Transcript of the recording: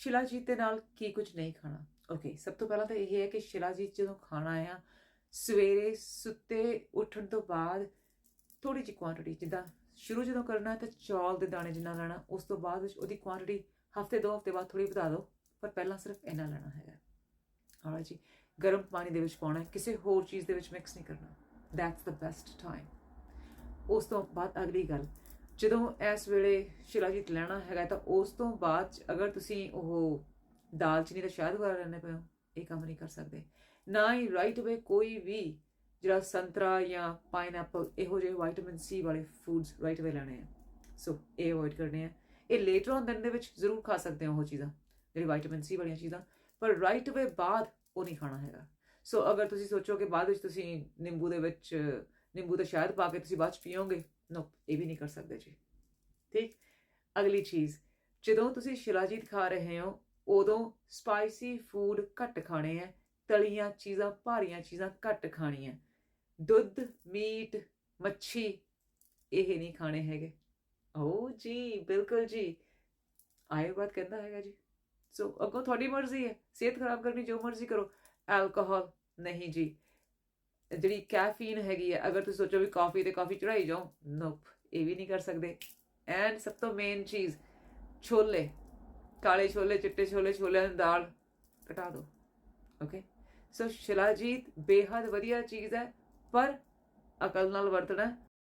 ਸ਼ਿਲਾਜੀਤ ਦੇ ਨਾਲ ਕੀ ਕੁਝ ਨਹੀਂ ਖਾਣਾ? ਓਕੇ ਸਭ ਤੋਂ ਪਹਿਲਾਂ ਤਾਂ ਇਹ ਹੈ ਕਿ ਸ਼ਿਲਾਜੀਤ ਜਦੋਂ ਖਾਣਾ ਆ, ਸਵੇਰੇ ਸੁੱਤੇ ਉੱਠਣ ਤੋਂ ਬਾਅਦ ਥੋੜੀ ਜਿਹੀ ਕੁਆਂਟੀਟੀ ਜਿੱਦਾਂ ਸ਼ੁਰੂ ਜਦੋਂ ਕਰਨਾ ਹੈ ਤਾਂ ਚੌਲ ਦੇ ਦਾਣੇ ਜਿੰਨਾ ਲੈਣਾ, ਉਸ ਤੋਂ ਬਾਅਦ ਵਿੱਚ ਉਹਦੀ ਕੁਆਂਟੀਟੀ ਹਫ਼ਤੇ ਦੋ ਹਫ਼ਤੇ ਬਾਅਦ ਥੋੜੀ ਵਧਾ ਦਿਓ, ਪਰ ਪਹਿਲਾਂ ਸਿਰਫ ਇੰਨਾ ਲੈਣਾ ਹੈਗਾ। ਆਲਾ ਜੀ, ਗਰਮ ਪਾਣੀ ਦੇ ਵਿੱਚ ਪਾਉਣਾ, ਕਿਸੇ ਹੋਰ ਚੀਜ਼ ਦੇ ਵਿੱਚ ਮਿਕਸ ਨਹੀਂ ਕਰਨਾ। ਦੈਟਸ ਦ ਬੈਸਟ ਟਾਈਮ ਉਸ ਤੋਂ ਬਾਅਦ ਅਗਲੀ ਗੱਲ ਜਦੋਂ ਇਸ ਵੇਲੇ ਸ਼ਿਲਾਜੀਤ ਲੈਣਾ ਹੈਗਾ ਤਾਂ ਉਸ ਤੋਂ ਬਾਅਦ 'ਚ ਅਗਰ ਤੁਸੀਂ ਉਹ ਦਾਲਚੀਨੀ ਦਾ ਸ਼ਾਇਦ ਵਗੈਰਾ ਲੈਣੇ ਪਏ ਹੋ, ਇਹ ਕੰਮ ਨਹੀਂ ਕਰ ਸਕਦੇ। ਨਾ ਹੀ ਰਾਈਟ ਵੇ ਕੋਈ ਵੀ ਜਿਹੜਾ ਸੰਤਰਾ ਜਾਂ ਪਾਈਨਐਪਲ ਇਹੋ ਜਿਹੇ ਵਿਟਾਮਿਨ ਸੀ ਵਾਲੇ ਫੂਡਸ ਰਾਈਟ ਵੇ ਲੈਣੇ ਆ। ਸੋ ਇਹ ਅਵੋਇਡ ਕਰਨੇ ਆ। ਇਹ ਲੇਟਰ ਔਨ ਦਿਨ ਦੇ ਵਿੱਚ ਜ਼ਰੂਰ ਖਾ ਸਕਦੇ ਹੋ ਉਹ ਚੀਜ਼ਾਂ, ਜਿਹੜੀ ਵਿਟਾਮਿਨ ਸੀ ਵਾਲੀਆਂ ਚੀਜ਼ਾਂ, ਪਰ ਰਾਈਟ ਵੇ ਬਾਅਦ ਉਹ ਨਹੀਂ ਖਾਣਾ ਹੈਗਾ। ਸੋ ਅਗਰ ਤੁਸੀਂ ਸੋਚੋ ਕਿ ਬਾਅਦ ਵਿੱਚ ਤੁਸੀਂ ਨਿੰਬੂ ਦੇ ਵਿੱਚ, ਨਿੰਬੂ ਦਾ ਸ਼ਾਇਦ ਪਾ ਕੇ ਤੁਸੀਂ ਬਾਅਦ ਚ ਪੀਓਗੇ ਨੋ ਇਹ ਵੀ ਨਹੀਂ ਕਰ ਸਕਦੇ ਜੀ। ਠੀਕ? ਅਗਲੀ ਚੀਜ਼, ਜਦੋਂ ਤੁਸੀਂ ਸ਼ਿਲਾਜੀਤ ਖਾ ਰਹੇ ਹੋ, ਉਦੋਂ ਸਪਾਈਸੀ ਫੂਡ ਘੱਟ ਖਾਣੇ ਹੈ ਤਲੀਆਂ ਚੀਜ਼ਾਂ, ਭਾਰੀਆਂ ਚੀਜ਼ਾਂ ਘੱਟ ਖਾਣੀਆਂ। ਦੁੱਧ, ਮੀਟ, ਮੱਛੀ, ਇਹ ਨਹੀਂ ਖਾਣੇ ਹੈਗੇ। ਓ ਜੀ, ਬਿਲਕੁਲ ਜੀ। ਆਏ ਬਾਤ ਕਹਿੰਦਾ ਹੈਗਾ ਜੀ। ਸੋ ਅੱਗੋਂ ਤੁਹਾਡੀ ਮਰਜ਼ੀ ਹੈ। ਸਿਹਤ ਖਰਾਬ ਕਰਨੀ ਜੋ ਮਰਜ਼ੀ ਕਰੋ। ਐਲਕੋਹਲ ਨਹੀਂ ਜੀ। ਜਿਹੜੀ ਕੈਫੀਨ ਹੈਗੀ ਹੈ ਅਗਰ ਤੁਸੀਂ ਸੋਚੋ ਵੀ ਕਾਫੀ ਤੇ ਕਾਫੀ ਚੜਾਈ ਜਾਓ ਨੋਪ ਇਹ ਵੀ ਨਹੀਂ ਕਰ ਸਕਦੇ। ਐਂਡ ਸਭ ਤੋਂ ਮੇਨ ਚੀਜ਼, ਛੋਲੇ। ਕਾਲੇ ਛੋਲੇ, ਚਿੱਟੇ ਛੋਲੇ, ਛੋਲਿਆਂ ਦੀ ਦਾਲ, ਘਟਾ ਦਿਓ। ਓਕੇ ਸੋ ਸ਼ਿਲਾਜੀਤ ਬੇਹੱਦ ਵਧੀਆ ਚੀਜ਼ ਹੈ, ਪਰ ਅਕਲ ਨਾਲ ਵਰਤਣਾ